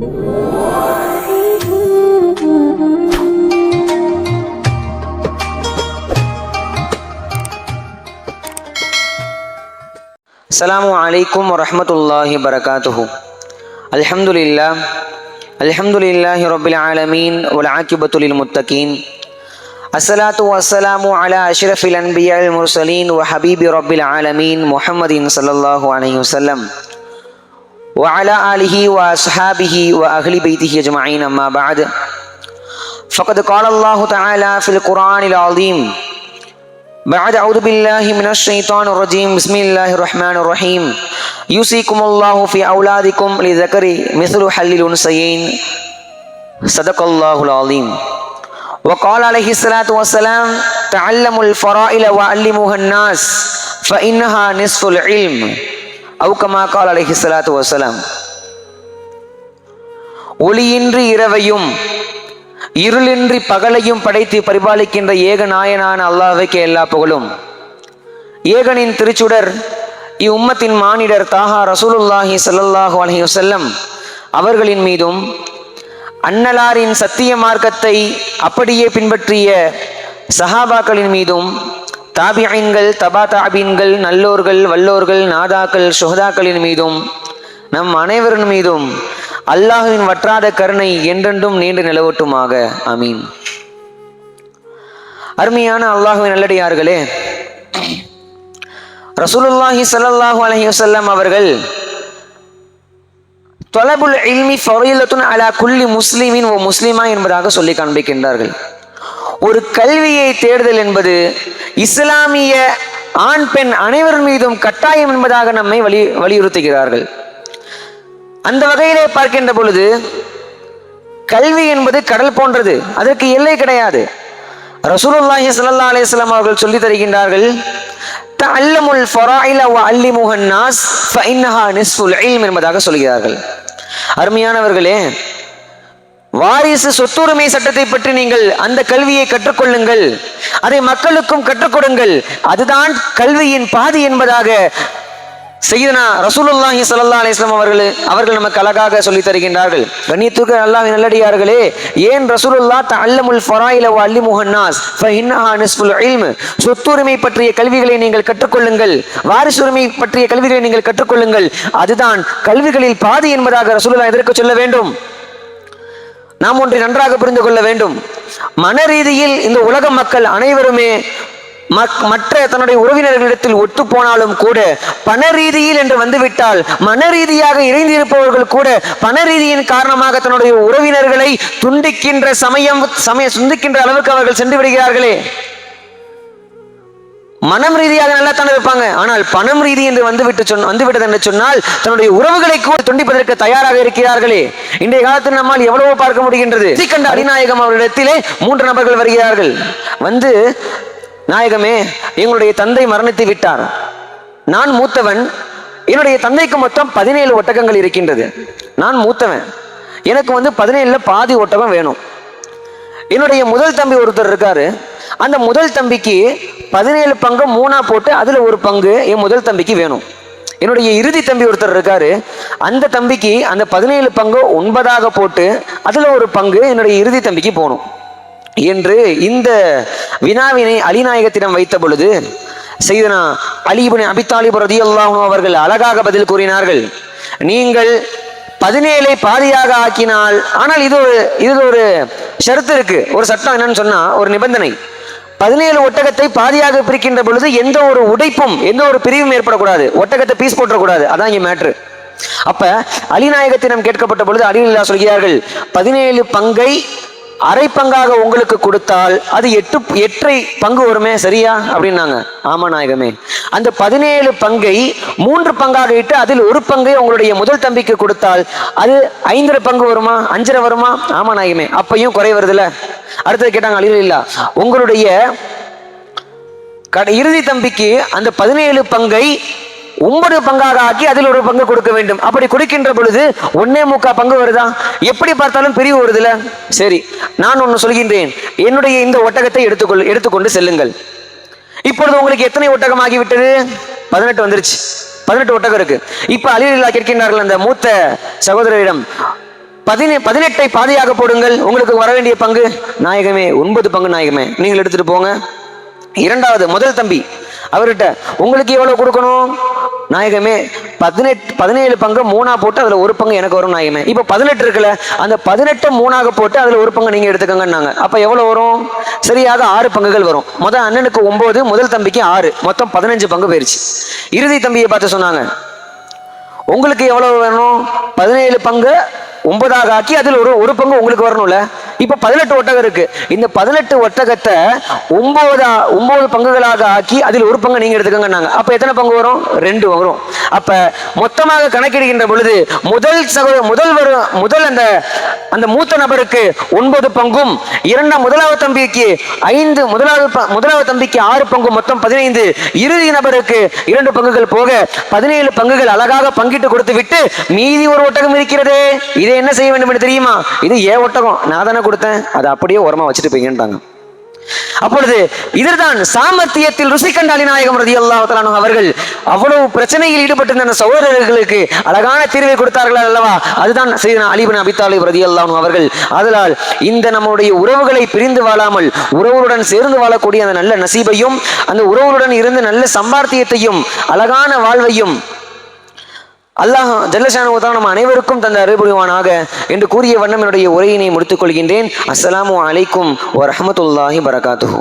السلام عليكم ورحمة الله وبركاته الحمد لله الحمد لله رب العالمين والعاقبة للمتقين الصلاة والسلام على أشرف الأنبياء المرسلين وحبيب رب العالمين محمد صلى الله عليه وسلم وعلى آله وأصحابه وأهل بيته أجمعين أما بعد. فقد قال الله تعالى في القرآن العظيم بعد أعوذ بالله من الشيطان الرجيم بسم الله الرحمن الرحيم. يوصيكم الله في أولادكم لذكر مثل حل الأنثيين. صدق الله العظيم. وقال عليه الصلاة والسلام تعلموا الفرائل وعلموها الناس فإنها نصف العلم. அவுக்கமா கால் அலஹி சலாத்து வசலாம் ஒளியின்றி இரவையும் இருளின்றி பகலையும் படைத்து பரிபாலிக்கின்ற ஏக நாயனான அல்லாஹுக்கே எல்லா புகழும். ஏகனின் திருச்சுடர் இவ்வும்மத்தின் மானிடர் தாஹா ரசூலுல்லாஹி சல்லாஹு அலஹி வசல்லம் அவர்களின் மீதும் அன்னலாரின் சத்திய மார்க்கத்தை அப்படியே பின்பற்றிய சஹாபாக்களின் மீதும் தாபியன்கள் தபா தாபீன்கள் நல்லோர்கள் வல்லோர்கள் நாதாக்கள் சுகதாக்களின் மீதும் நம் அனைவரின் மீதும் அல்லாஹுவின் வற்றாத கருணை என்றென்றும் நீண்டு நிலவட்டுமாக. அமீன் அருமையான அல்லாஹுவின் நல்லடியார்களே ரசூலுல்லாஹி சல்லாஹூ அலைஹி வஸல்லம் அவர்கள் தொலபுல் இல்மி ஃபரீலத்துன் அலா குல்லி முஸ்லிமின் ஓ முஸ்லிமா என்பதாக சொல்லி காண்பிக்கின்றார்கள். ஒரு கல்வியை தேடுதல் என்பது இஸ்லாமிய ஆண் பெண் அனைவர் மீதும் கட்டாயம் என்பதாக நம்மை வலி வலியுறுத்துகிறார்கள். அந்த வகையிலே பார்க்கின்ற பொழுது கல்வி என்பது கடல் போன்றது. அதற்கு எல்லை கிடையாது. ரசூலுல்லாஹி சல்லா அலிஸ்லாம் அவர்கள் சொல்லி தருகின்றார்கள் தஅல்லமுல் ஃபராயில வ அல்லிமுஹன் நாஸ் ஃபஇன்னஹா நிஸ்ஃபுல் இல்ம் என்பதாக சொல்கிறார்கள். அருமையானவர்களே வாரிசு சொத்துரிமை சட்டத்தை பற்றி நீங்கள் அந்த கல்வியை கற்றுக்கொள்ளுங்கள். அதை மக்களுக்கும் கற்றுக் கொடுங்கள் அதுதான் கல்வியின் பாதி என்பதாக செய்தனா ரசூலுல்லாஹி சல்லா அலிஸ்லாம் அவர்கள் அவர்கள் நமக்கு அழகாக சொல்லி தருகின்றார்கள். கண்ணியத்துக்கு அல்லாஹ் நல்லடியார்களே ஏன் ரசூலுல்லா தல்லமுல் ஃபராயில வ முஹன்னாஸ் நாஸ் ஃபஇன்னஹா நிஸ்ஃபுல் சொத்துரிமை பற்றிய கல்விகளை நீங்கள் கற்றுக்கொள்ளுங்கள். வாரிசுரிமை பற்றிய கல்விகளை நீங்கள் கற்றுக்கொள்ளுங்கள். அதுதான் கல்விகளில் பாதி என்பதாக ரசூலுல்லா எதற்கு சொல்ல வேண்டும்? நாம் ஒன்றை நன்றாக புரிந்து கொள்ள வேண்டும். மன ரீதியில் இந்த உலக மக்கள் அனைவருமே மக்- மற்ற தன்னுடைய உறவினர்களிடத்தில் ஒத்து போனாலும் கூட பண ரீதியில் என்று வந்துவிட்டால் மன ரீதியாக இணைந்திருப்பவர்கள் கூட பண ரீதியின் காரணமாக தன்னுடைய உறவினர்களை துண்டிக்கின்ற சமயம் சமய சுந்திக்கின்ற அளவுக்கு அவர்கள் சென்று விடுகிறார்களே. மனம் ரீதியாக நல்லா தானே இருப்பாங்க ஆனால் பணம் ரீதி என்று வந்துவிட்டு சொன்ன வந்துவிட்டது என்று சொன்னால் தன்னுடைய உறவுகளை கூட துண்டிப்பதற்கு தயாராக இருக்கிறார்களே. இன்றைய காலத்தில் நம்மால் எவ்வளவோ பார்க்க முடிகின்றது. கண்ட அடிநாயகம் அவரிடத்திலே மூன்று நபர்கள் வருகிறார்கள். வந்து நாயகமே எங்களுடைய தந்தை மரணித்து விட்டார். நான் மூத்தவன். என்னுடைய தந்தைக்கு மொத்தம் பதினேழு ஒட்டகங்கள் இருக்கின்றது. நான் மூத்தவன். எனக்கு வந்து பதினேழுல பாதி ஒட்டகம் வேணும். என்னுடைய முதல் தம்பி ஒருத்தர் இருக்காரு. அந்த முதல் தம்பிக்கு பதினேழு பங்கு மூணாக போட்டு அதில் ஒரு பங்கு என் முதல் தம்பிக்கு வேணும். என்னுடைய இறுதி தம்பி ஒருத்தர் இருக்காரு. அந்த தம்பிக்கு அந்த பதினேழு பங்கு ஒன்பதாக போட்டு அதில் ஒரு பங்கு என்னுடைய இறுதி தம்பிக்கு போகணும். என்று இந்த வினாவினை அலிநாயகத்திடம் வைத்த பொழுது செய்தனா அலிபுன் அபித்தாலிபு அல்லாஹும் அவர்கள் அழகாக பதில் கூறினார்கள். நீங்கள் பதினேழை பாதியாக ஆக்கினால் ஆனால் இது ஒரு இது ஒரு ஷரத்து இருக்கு. ஒரு சட்டம் என்னன்னு சொன்னா ஒரு நிபந்தனை. பதினேழு ஒட்டகத்தை பாதியாக பிரிக்கின்ற பொழுது எந்த ஒரு உடைப்பும் எந்த ஒரு பிரிவும் ஏற்படக்கூடாது. ஒட்டகத்தை பீஸ் போட்டக்கூடாது அதான் இங்க மேட்ரு அப்ப அலிநாயகத்திடம் கேட்கப்பட்ட பொழுது அலிலா சொல்கிறார்கள் பதினேழு பங்கை அரை பங்காக உங்களுக்கு கொடுத்தால் அது எட்டு எட்டரை பங்கு வருமே சரியா? அப்படின்னாங்க. ஆமா நாயகமே. அந்த பதினேழு பங்கை மூன்று பங்காக இட்டு அதில் ஒரு பங்கை உங்களுடைய முதல் தம்பிக்கு கொடுத்தால் அது ஐந்தரை பங்கு வருமா அஞ்சரை வருமா? ஆமா நாயகமே. அப்பையும் குறை வருதுல்ல. அடுத்தது கேட்டாங்க அழிவு உங்களுடைய கடை இறுதி தம்பிக்கு அந்த பதினேழு பங்கை ஒன்பது பங்காக ஆக்கி அதில் ஒரு பங்கு கொடுக்க வேண்டும். அப்படி கொடுக்கின்ற பொழுது ஒன்னே முக்கா பங்கு வருதா? எப்படி பார்த்தாலும் பிரிவு வருதுல? சரி நான் ஒன்று சொல்கின்றேன். என்னுடைய இந்த ஒட்டகத்தை எடுத்துக்கொள் எடுத்துக்கொண்டு செல்லுங்கள். இப்பொழுது உங்களுக்கு எத்தனை ஒட்டகம் ஆகிவிட்டது பதினெட்டு வந்துருச்சு. பதினெட்டு ஒட்டகம் இருக்கு. இப்ப அலிலா கேட்கின்றார்கள் அந்த மூத்த சகோதரரிடம் பதினே பதினெட்டை பாதியாக போடுங்கள். உங்களுக்கு வர வேண்டிய பங்கு நாயகமே ஒன்பது பங்கு நாயகமே. நீங்கள் எடுத்துட்டு போங்க. இரண்டாவது முதல் தம்பி. அவர்கிட்ட உங்களுக்கு எவ்வளவு கொடுக்கணும்? நாயகமே பதினெட்டு பதினேழு பங்கு மூணா போட்டு அதுல ஒரு பங்கு எனக்கு வரும் நாயகமே. இப்போ பதினெட்டு இருக்குல்ல அந்த பதினெட்டு மூணாக போட்டு அதுல ஒரு பங்கு நீங்க எடுத்துக்கங்கன்னாங்க. அப்ப எவ்வளவு வரும்? சரியாக ஆறு பங்குகள் வரும். முதல் அண்ணனுக்கு ஒன்பது முதல் தம்பிக்கு ஆறு. மொத்தம் பதினஞ்சு பங்கு போயிருச்சு. இறுதி தம்பியை பார்த்து சொன்னாங்க உங்களுக்கு எவ்வளவு வேணும்? பதினேழு பங்கு ஒன்பதாக ஆக்கி அதில் ஒரு ஒரு பங்கு உங்களுக்கு வரணும்ல? இப்ப பதினெட்டு ஒட்டகம் இருக்கு. இந்த பதினெட்டு ஒட்டகத்தை ஒன்பதா ஒன்பது பங்குகளாக ஆக்கி அதில் ஒரு பங்கு நீங்க எடுத்துக்கங்கன்னாங்க. அப்ப எத்தனை பங்கு வரும்? ரெண்டு வரும். அப்ப மொத்தமாக கணக்கிடுகின்ற பொழுது முதல் சகோதர முதல் வரும் முதல் அந்த அந்த மூத்த நபருக்கு ஒன்பது பங்கும் இரண்டாம் முதலாவது தம்பிக்கு ஐந்து முதலாவது முதலாவது தம்பிக்கு ஆறு பங்கும் மொத்தம் பதினைந்து. இறுதி நபருக்கு இரண்டு பங்குகள் போக பதினேழு பங்குகள் அழகாக பங்கிட்டு கொடுத்து விட்டு மீதி ஒரு ஒட்டகம் இருக்கிறதே. இதை என்ன செய்ய வேண்டும் என்று தெரியுமா? இது ஏன் ஒட்டகம். நான் தானே கொடுத்தேன் அதை அப்படியே உரமா வச்சுட்டு போய்ங்கன்ட்டாங்க. அப்பொழுது இதுதான் சாமர்த்தியத்தில் ருசி கண்டாலி நாயகம் ரதி அல்லாஹ் அவர்கள் அவ்வளவு பிரச்சனையில் ஈடுபட்டிருந்த சகோதரர்களுக்கு அழகான தீர்வை கொடுத்தார்கள் அல்லவா? அதுதான் செய்தனா அலிபின் அபித்தாலிப் ரதி அல்லாஹ் அவர்கள். அதனால் இந்த நம்முடைய உறவுகளை பிரிந்து வாழாமல் உறவுடன் சேர்ந்து வாழக்கூடிய அந்த நல்ல நசீபையும் அந்த உறவுடன் இருந்து நல்ல சம்பார்த்தியத்தையும் அழகான வாழ்வையும் அல்லாஹ் ஜல்லஷானு தான் அனைவருக்கும் தந்த அறிவுரிவானாக என்று கூறிய வண்ணம் என்னுடைய உரையினை முடித்துக் கொள்கின்றேன். அஸ்ஸலாமு அலைக்கும் வரஹ்மத்துல்லாஹி பரகாத்துஹு.